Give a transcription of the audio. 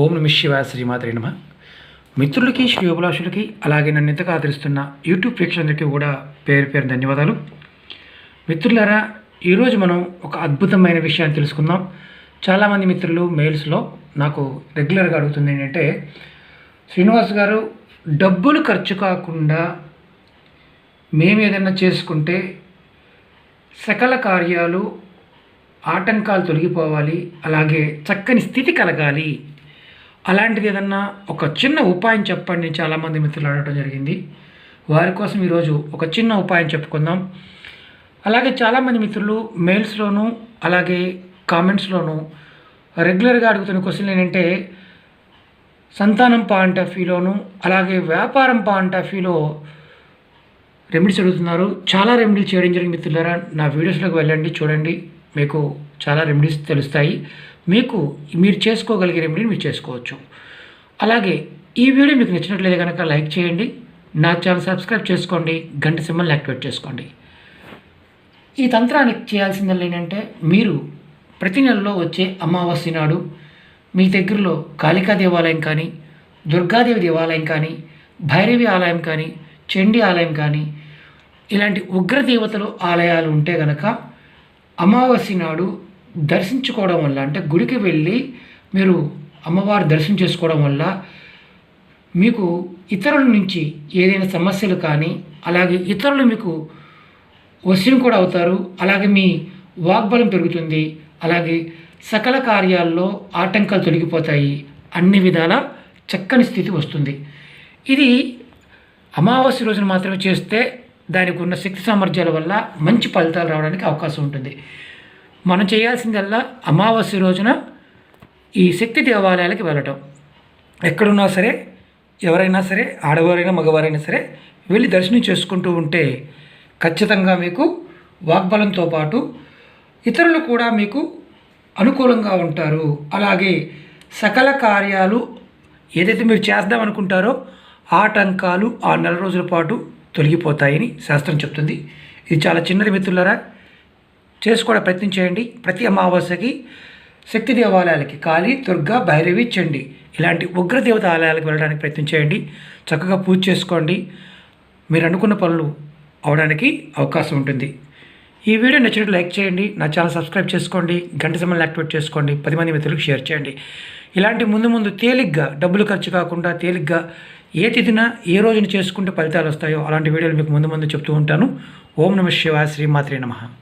ఓం నమ శివాయ శ్రీమాత్రే నమ. మిత్రులకి శ్రీ అభిలాషులకి అలాగే నన్ను ఇంతగా ఆదరిస్తున్న యూట్యూబ్ ప్రేక్షకులందరికీ కూడా పేరు పేరు ధన్యవాదాలు. మిత్రులారా ఈరోజు మనం ఒక అద్భుతమైన విషయాన్ని తెలుసుకుందాం. చాలామంది మిత్రులు మెయిల్స్లో నాకు రెగ్యులర్గా అడుగుతుంది ఏంటంటే శ్రీనివాస్ గారు డబ్బులు ఖర్చు కాకుండా మేము ఏదైనా చేసుకుంటే సకల కార్యాలు ఆటంకాలు తొలగిపోవాలి అలాగే చక్కని స్థితి కలగాలి అలాంటిది ఏదన్నా ఒక చిన్న ఉపాయం చెప్పండి చాలామంది మిత్రులు అడగడం జరిగింది. వారి కోసం ఈరోజు ఒక చిన్న ఉపాయం చెప్పుకుందాం. అలాగే చాలామంది మిత్రులు మెయిల్స్లోను అలాగే కామెంట్స్లోను రెగ్యులర్గా అడుగుతున్న క్వశ్చన్ ఏంటంటే సంతానం పాయింట్ ఆఫ్ వ్యూలోను అలాగే వ్యాపారం పాయింట్ ఆఫ్ వ్యూలో రెమెడీస్ అడుగుతున్నారు. చాలా రెమెడీస్ చేయడం జరిగింది మిత్రులారా. నా వీడియోస్లోకి వెళ్ళండి చూడండి. మీకు చాలా రెమెడీస్ తెలుస్తాయి. మీకు మీరు చేసుకోగలిగే రెమెడీని మీరు చేసుకోవచ్చు. అలాగే ఈ వీడియో మీకు నచ్చినట్లయితే కనుక లైక్ చేయండి. నా ఛానల్ సబ్స్క్రైబ్ చేసుకోండి. గంట సింబల్ని యాక్టివేట్ చేసుకోండి. ఈ తంత్రానికి చేయాల్సిందల్లా ఏంటంటే మీరు ప్రతి నెలలో వచ్చే అమావాస్య నాడు మీ దగ్గరలో కాళికా దేవాలయం కానీ దుర్గాదేవి దేవాలయం కానీ భైరవి ఆలయం కానీ చండి ఆలయం కానీ ఇలాంటి ఉగ్ర దేవతలు ఆలయాలు ఉంటే గనక అమావాస్య నాడు దర్శించుకోవడం వల్ల అంటే గుడికి వెళ్ళి మీరు అమ్మవారు దర్శనం చేసుకోవడం వల్ల మీకు ఇతరుల నుంచి ఏదైనా సమస్యలు కానీ అలాగే ఇతరులు మీకు వశ్యం కూడా అవుతారు. అలాగే మీ వాగ్బలం పెరుగుతుంది. అలాగే సకల కార్యాల్లో ఆటంకాలు తొలగిపోతాయి. అన్ని విధాల చక్కని స్థితి వస్తుంది. ఇది అమావాస్య రోజున మాత్రమే చేస్తే దానికి ఉన్న శక్తి సామర్థ్యాల వల్ల మంచి ఫలితాలు రావడానికి అవకాశం ఉంటుంది. మనం చేయాల్సిందల్లా అమావాస్య రోజున ఈ శక్తి దేవాలయాలకి వెళ్ళటం. ఎక్కడున్నా సరే ఎవరైనా సరే ఆడవారైనా మగవారైనా సరే వెళ్ళి దర్శనం చేసుకుంటూ ఉంటే ఖచ్చితంగా మీకు వాగ్బలంతో పాటు ఇతరులు కూడా మీకు అనుకూలంగా ఉంటారు. అలాగే సకల కార్యాలు ఏదైతే మీరు చేద్దాం అనుకుంటారో ఆటంకాలు ఆ నెల రోజుల పాటు తొలగిపోతాయని శాస్త్రం చెప్తుంది. ఇది చాలా చిన్నది మిత్రులరా చేసుకోవడం ప్రయత్నం చేయండి. ప్రతి అమావాస్యకి శక్తి దేవాలయాలకి కాళీ దుర్గా భైరవి చండి ఇలాంటి ఉగ్ర దేవత ఆలయాలకు వెళ్ళడానికి ప్రయత్నం చేయండి. చక్కగా పూజ చేసుకోండి. మీరు అనుకున్న పనులు అవడానికి అవకాశం ఉంటుంది. ఈ వీడియో నచ్చినట్టు లైక్ చేయండి. నా ఛానల్ సబ్స్క్రైబ్ చేసుకోండి. గంట సమయాన్ని యాక్టివేట్ చేసుకోండి. పది మంది మిత్రులకు షేర్ చేయండి. ఇలాంటి ముందు ముందు తేలిగ్గా డబ్బులు ఖర్చు కాకుండా తేలిగ్గా ఏ తిథిన ఏ రోజున చేసుకుంటే ఫలితాలు వస్తాయో అలాంటి వీడియోలు మీకు ముందు ముందు చెప్తూ ఉంటాను. ఓం నమ శివాయ శ్రీమాత్రే నమః.